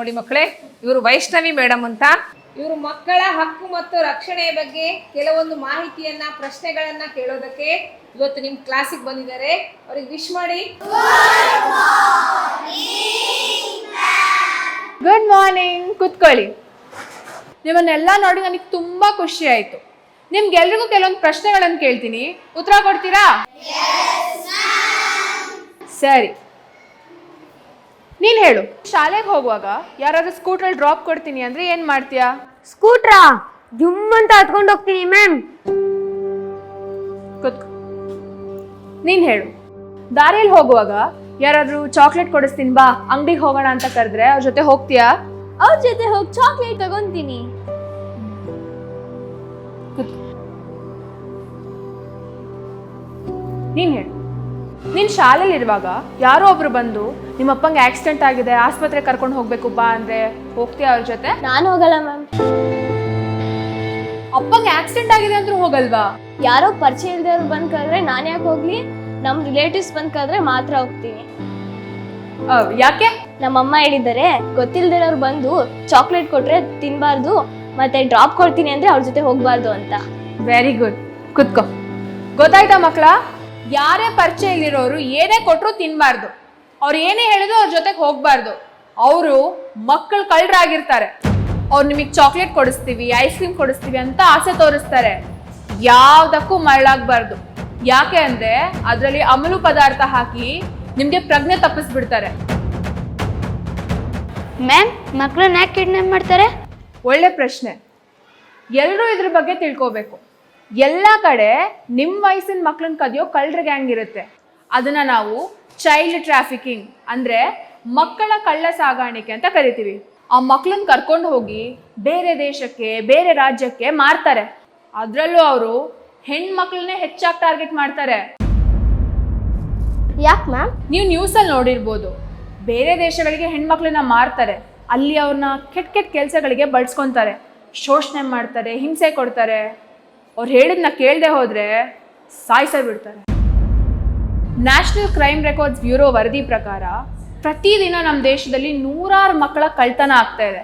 ನೋಡಿ ಮಕ್ಕಳೇ ಇವರು ವೈಷ್ಣವಿ ಮೇಡಮ್ ಅಂತ. ಇವರು ಮಕ್ಕಳ ಹಕ್ಕು ಮತ್ತು ರಕ್ಷಣೆಯ ಬಗ್ಗೆ ಕೆಲವೊಂದು ಮಾಹಿತಿಯನ್ನ ಪ್ರಶ್ನೆಗಳನ್ನ ಕೇಳೋದಕ್ಕೆ ಇವತ್ತು ನಿಮ್ ಕ್ಲಾಸಿಗೆ ಬಂದಿದ್ದಾರೆ. ಅವ್ರಿಗೆ ವಿಶ್ ಮಾಡಿ. ಗುಡ್ ಮಾರ್ನಿಂಗ್ ಕುತ್ಕೊಳ್ಳಿ. ನಿಮ್ಮನ್ನೆಲ್ಲ ನೋಡಿ ನನಗೆ ತುಂಬಾ ಖುಷಿ ಆಯ್ತು. ನಿಮ್ಗೆಲ್ರಿಗೂ ಕೆಲವೊಂದು ಪ್ರಶ್ನೆಗಳನ್ನು ಕೇಳ್ತೀನಿ. ಉತ್ತರ ಕೊಡ್ತೀರಾ? ಸರಿ. ನೀನ್ ಹೇಳು. ಶಾಲೆಗೆ ಹೋಗುವಾಗ ಯಾರಾದ್ರೂ ಸ್ಕೂಟ್ರಲ್ಲಿ ಡ್ರಾಪ್ ಕೊಡ್ತೀನಿ ಅಂದ್ರೆ ಏನ್ ಮಾಡ್ತೀಯಾ? ಸ್ಕೂಟ್ರಾ? ಜುಮ್ ಅಂತ ಹತ್ಕೊಂಡು ಹೋಗ್ತೀನಿ ಮ್ಯಾಮ್. ಕುತ್ಕೊ. ನೀನ್ ಹೇಳು. ದಾರಿಯಲ್ಲಿ ಹೋಗುವಾಗ ಯಾರಾದ್ರೂ ಚಾಕ್ಲೇಟ್ ಕೊಡಿಸ್ತೀನಿ ಬಾ ಅಂಗಡಿಗೆ ಹೋಗೋಣ ಅಂತ ಕರೆದ್ರೆ ಅವ್ರ ಜೊತೆ ಹೋಗ್ತೀಯಾ? ಅವ್ರ ಜೊತೆ ಹೋಗಿ ಚಾಕ್ಲೇಟ್ ತಗೊಂತೀನಿ. ನೀನ್ ಹೇಳು. ನೀನ್ ಶಾಲೆಯಲ್ಲಿ ಇರುವಾಗ ಯಾರೋ ಒಬ್ರು ಬಂದು ನಿಮ್ಮ ಅಪ್ಪಂಗೆ ಆಕ್ಸಿಡೆಂಟ್ ಆಗಿದೆ ಆಸ್ಪತ್ರೆ ಕರ್ಕೊಂಡು ಹೋಗ್ಬೇಕು ಬಾ ಅಂದ್ರೆ ಹೋಗ್ತೀಯ ಅವ್ರ ಜೊತೆ? ನಾನು ಹೋಗಲ್ಲ ಮ್ಯಾಮ್. ಅಪ್ಪಂಗೆ ಆಕ್ಸಿಡೆಂಟ್ ಆಗಿದೆ ಅಂದ್ರೂ ಹೋಗಲ್ವಾ? ಯಾರೋ ಪರಿಚಯ ಇಲ್ದವ್ರು ಬಂದ್ ಕರೆದ್ರೆ ನಾನು ಯಾಕೆ ಹೋಗ್ಲಿ? ನಮ್ ರಿಲೇಟಿವ್ಸ್ ಬಂದ್ ಕರೆದ್ರೆ ಮಾತ್ರ ಹೋಗ್ತೀನಿ. ಯಾಕೆ? ನಮ್ಮಮ್ಮ ಹೇಳಿದ್ದಾರೆ ಗೊತ್ತಿಲ್ದಿರೋರು ಬಂದು ಚಾಕ್ಲೇಟ್ ಕೊಟ್ರೆ ತಿನ್ಬಾರ್ದು ಮತ್ತೆ ಡ್ರಾಪ್ ಕೊಡ್ತೀನಿ ಅಂದ್ರೆ ಅವ್ರ ಜೊತೆ ಹೋಗ್ಬಾರ್ದು ಅಂತ. ವೆರಿ ಗುಡ್ ಕುತ್ಕೋ. ಗೊತ್ತಾಯ್ತಾ ಮಕ್ಕಳ? ಯಾರೇ ಪರಿಚಯ ಇಲ್ಲಿರೋರು ಏನೇ ಕೊಟ್ಟರು ತಿನ್ನಬಾರ್ದು ಅವ್ರು ಏನೇ ಹೇಳಿದ್ರು ಅವ್ರ ಜೊತೆಗೆ ಹೋಗಬಾರ್ದು. ಅವರು ಮಕ್ಕಳು ಕಳ್ಳರಾಗಿರ್ತಾರೆ. ಅವ್ರು ನಿಮಗೆ ಚಾಕ್ಲೇಟ್ ಕೊಡಿಸ್ತೀವಿ ಐಸ್ ಕ್ರೀಮ್ ಕೊಡಿಸ್ತೀವಿ ಅಂತ ಆಸೆ ತೋರಿಸ್ತಾರೆ. ಯಾವುದಕ್ಕೂ ಮರಳಾಗಬಾರ್ದು. ಯಾಕೆ ಅಂದರೆ ಅದರಲ್ಲಿ ಅಮಲು ಪದಾರ್ಥ ಹಾಕಿ ನಿಮಗೆ ಪ್ರಜ್ಞೆ ತಪ್ಪಿಸ್ಬಿಡ್ತಾರೆ. ಮ್ಯಾಮ್ ಮಕ್ಕಳನ್ನ ಯಾಕೆ ಕಿಡ್ನಾಪ್ ಮಾಡ್ತಾರೆ? ಒಳ್ಳೆ ಪ್ರಶ್ನೆ. ಎಲ್ಲರೂ ಇದ್ರ ಬಗ್ಗೆ ತಿಳ್ಕೋಬೇಕು. ಎಲ್ಲ ಕಡೆ ನಿಮ್ಮ ವಯಸ್ಸಿನ ಮಕ್ಳನ್ನ ಕದಿಯೋ ಕಳ್ಳರ ಗ್ಯಾಂಗ್ ಇರುತ್ತೆ. ಅದನ್ನು ನಾವು ಚೈಲ್ಡ್ ಟ್ರಾಫಿಕಿಂಗ್ ಅಂದರೆ ಮಕ್ಕಳ ಕಳ್ಳ ಸಾಗಾಣಿಕೆ ಅಂತ ಕರಿತೀವಿ. ಆ ಮಕ್ಕಳನ್ನ ಕರ್ಕೊಂಡು ಹೋಗಿ ಬೇರೆ ದೇಶಕ್ಕೆ ಬೇರೆ ರಾಜ್ಯಕ್ಕೆ ಮಾರ್ತಾರೆ. ಅದರಲ್ಲೂ ಅವರು ಹೆಣ್ಮಕ್ಳನ್ನೇ ಹೆಚ್ಚಾಗಿ ಟಾರ್ಗೆಟ್ ಮಾಡ್ತಾರೆ. ಯಾಕೆ ಮ್ಯಾಮ್? ನೀವು ನ್ಯೂಸಲ್ಲಿ ನೋಡಿರ್ಬೋದು. ಬೇರೆ ದೇಶಗಳಿಗೆ ಹೆಣ್ಮಕ್ಳನ್ನ ಮಾರ್ತಾರೆ. ಅಲ್ಲಿ ಅವ್ರನ್ನ ಕೆಟ್ಟ ಕೆಟ್ಟ ಕೆಲಸಗಳಿಗೆ ಬಳಸ್ಕೊತಾರೆ. ಶೋಷಣೆ ಮಾಡ್ತಾರೆ ಹಿಂಸೆ ಕೊಡ್ತಾರೆ. ಅವ್ರು ಹೇಳಿದ್ನ ಕೇಳದೆ ಹೋದ್ರೆ ಸಾಯಿಸೇ ಬಿಡ್ತಾರೆ. ನ್ಯಾಷನಲ್ ಕ್ರೈಮ್ ರೆಕಾರ್ಡ್ಸ್ ಬ್ಯೂರೋ ವರದಿ ಪ್ರಕಾರ ಪ್ರತಿದಿನ ನಮ್ಮ ದೇಶದಲ್ಲಿ ನೂರಾರು ಮಕ್ಕಳ ಕಳ್ತನ ಆಗ್ತಾ ಇದೆ.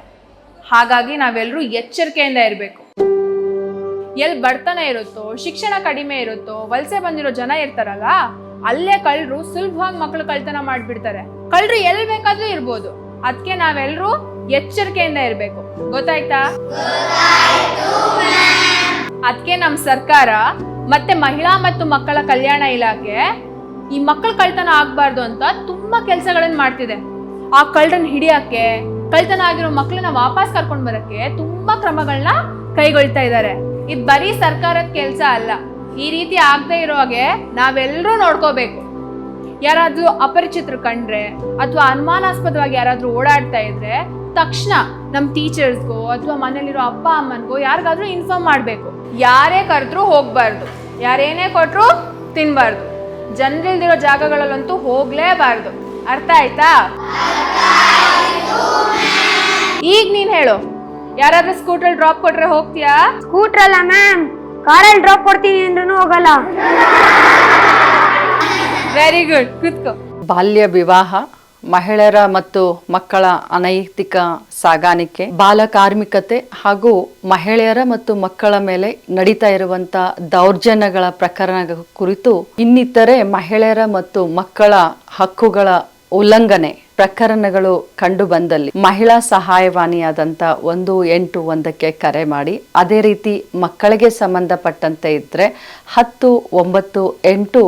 ಹಾಗಾಗಿ ನಾವೆಲ್ಲರೂ ಎಚ್ಚರಿಕೆಯಿಂದ ಇರಬೇಕು. ಎಲ್ಲಿ ಬಡತನ ಇರುತ್ತೋ, ಶಿಕ್ಷಣ ಕಡಿಮೆ ಇರುತ್ತೋ, ವಲಸೆ ಬಂದಿರೋ ಜನ ಇರ್ತಾರಲ್ಲ, ಅಲ್ಲೇ ಕಳ್ಳರು ಸುಲಭವಾಗಿ ಮಕ್ಕಳು ಕಳ್ತನ ಮಾಡಿಬಿಡ್ತಾರೆ. ಕಳ್ಳರು ಎಲ್ಲಿ ಬೇಕಾದ್ರೂ ಇರ್ಬೋದು. ಅದಕ್ಕೆ ನಾವೆಲ್ಲರೂ ಎಚ್ಚರಿಕೆಯಿಂದ ಇರಬೇಕು. ಗೊತ್ತಾಯ್ತಾ? ಅದಕ್ಕೆ ನಮ್ಮ ಸರ್ಕಾರ ಮತ್ತೆ ಮಹಿಳಾ ಮತ್ತು ಮಕ್ಕಳ ಕಲ್ಯಾಣ ಇಲಾಖೆ ಈ ಮಕ್ಕಳ ಕಳ್ತನ ಆಗಬಾರ್ದು ಅಂತ ತುಂಬಾ ಕೆಲಸಗಳನ್ನ ಮಾಡ್ತಿದೆ. ಆ ಕಳ್ಳರನ್ನ ಹಿಡಿಯಕ್ಕೆ, ಕಳ್ತನ ಆಗಿರೋ ಮಕ್ಕಳನ್ನ ವಾಪಸ್ ಕರ್ಕೊಂಡು ಬರಕ್ಕೆ ತುಂಬಾ ಕ್ರಮಗಳನ್ನ ಕೈಗೊಳ್ತಾ ಇದ್ದಾರೆ ಇದು ಬರೀ ಸರ್ಕಾರದ ಕೆಲಸ ಅಲ್ಲ, ಈ ರೀತಿ ಆಗದೆ ಇರೋ ಹಾಗೆ ನಾವೆಲ್ಲರೂ ನೋಡ್ಕೋಬೇಕು. ಯಾರಾದ್ರೂ ಅಪರಿಚಿತರು ಕಂಡ್ರೆ ಅಥವಾ ಅನುಮಾನಾಸ್ಪದವಾಗಿ ಯಾರಾದ್ರೂ ಓಡಾಡ್ತಾ ಇದ್ರೆ ತಕ್ಷಣ ನಮ್ಮ ಟೀಚರ್ಸ್ಗೋ ಅಥವಾ ಮನೇಲಿರೋ ಅಪ್ಪ ಅಮ್ಮನ್ಗೋ ಯಾರಿಗಾದ್ರೂ ಇನ್ಫಾರ್ಮ್ ಮಾಡಬೇಕು. ಯಾರೇ ಕರೆದ್ರೂ ಹೋಗಬಾರ್ದು. ಯಾರೇನೇ ಕೊಟ್ರು ತಿನ್ನಬಾರ್ದು ಜನರಿಲ್ದಿರೋ ಜಾಗಗಳಲ್ಲಂತೂ ಹೋಗಲೇಬಾರ್ದು. ಅರ್ಥ ಆಯ್ತಾ? ಈಗ ನೀನು ಹೇಳು. ಯಾರಾದ್ರೂ ಸ್ಕೂಟ್ರಲ್ಲಿ ಡ್ರಾಪ್ ಕೊಟ್ರೆ ಹೋಗ್ತೀಯಾ? ಸ್ಕೂಟ್ರಲ್ಲ ಅಲ್ಲ ಮ್ಯಾಮ್ ಕಾರಲ್ಲಿ ಡ್ರಾಪ್ ಕೊಡ್ತೀನಿ ಅಂದ್ರೂ ಹೋಗಲ್ಲ. ವೆರಿ ಗುಡ್ ಕುತ್ಕೋ. ಬಾಲ್ಯ ವಿವಾಹ ಮಹಿಳೆಯರ ಮತ್ತು ಮಕ್ಕಳ ಅನೈತಿಕ ಸಾಗಾಣಿಕೆ, ಬಾಲ ಕಾರ್ಮಿಕತೆ ಹಾಗೂ ಮಹಿಳೆಯರ ಮತ್ತು ಮಕ್ಕಳ ಮೇಲೆ ನಡೀತಾ ಇರುವಂತ ದೌರ್ಜನ್ಯಗಳ ಪ್ರಕರಣ ಕುರಿತು ಇನ್ನಿತರೆ ಮಹಿಳೆಯರ ಮತ್ತು ಮಕ್ಕಳ ಹಕ್ಕುಗಳ ಉಲ್ಲಂಘನೆ ಪ್ರಕರಣಗಳು ಕಂಡು ಬಂದಲ್ಲಿ ಮಹಿಳಾ ಸಹಾಯವಾಣಿಯಾದಂಥ ಒಂದು ಎಂಟು ಒಂದಕ್ಕೆ ಕರೆ ಮಾಡಿ, ಅದೇ ರೀತಿ ಮಕ್ಕಳಿಗೆ ಸಂಬಂಧಪಟ್ಟಂತೆ ಇದ್ರೆ ಹತ್ತು, ಒಂಬತ್ತು, ಎಂಟು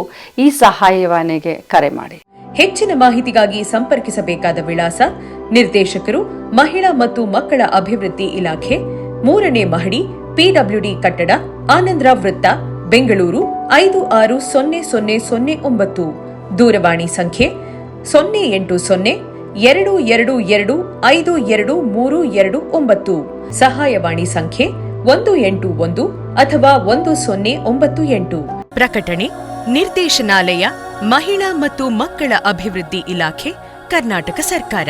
ಈ ಸಹಾಯವಾಣಿಗೆ ಕರೆ ಮಾಡಿ. ಹೆಚ್ಚಿನ ಮಾಹಿತಿಗಾಗಿ ಸಂಪರ್ಕಿಸಬೇಕಾದ ವಿಳಾಸ ನಿರ್ದೇಶಕರು, ಮಹಿಳಾ ಮತ್ತು ಮಕ್ಕಳ ಅಭಿವೃದ್ಧಿ ಇಲಾಖೆ, ಮೂರನೇ ಮಹಡಿ, ಪಿಡಬ್ಲ್ಯೂಡಿ ಕಟ್ಟಡ ಆನಂದರಾವ್ ವೃತ್ತ, ಬೆಂಗಳೂರು, ಐದು ಆರು ಸೊನ್ನೆ ಸೊನ್ನೆ ಸೊನ್ನೆ ಒಂಬತ್ತು. ದೂರವಾಣಿ ಸಂಖ್ಯೆ, ಸೊನ್ನೆ ಎಂಟು ಸೊನ್ನೆ, ಎರಡು ಎರಡು ಎರಡು, ಐದು ಎರಡು ಮೂರು ಎರಡು ಒಂಬತ್ತು. ಸಹಾಯವಾಣಿ ಸಂಖ್ಯೆ, ಒಂದು ಎಂಟು ಒಂದು ಅಥವಾ ಒಂದು ಸೊನ್ನೆ ಒಂಬತ್ತು ಎಂಟು. ಪ್ರಕಟಣೆ, ನಿರ್ದೇಶನಾಲಯ ಮಹಿಳಾ ಮತ್ತು ಮಕ್ಕಳ ಅಭಿವೃದ್ಧಿ ಇಲಾಖೆ ಕರ್ನಾಟಕ ಸರ್ಕಾರ.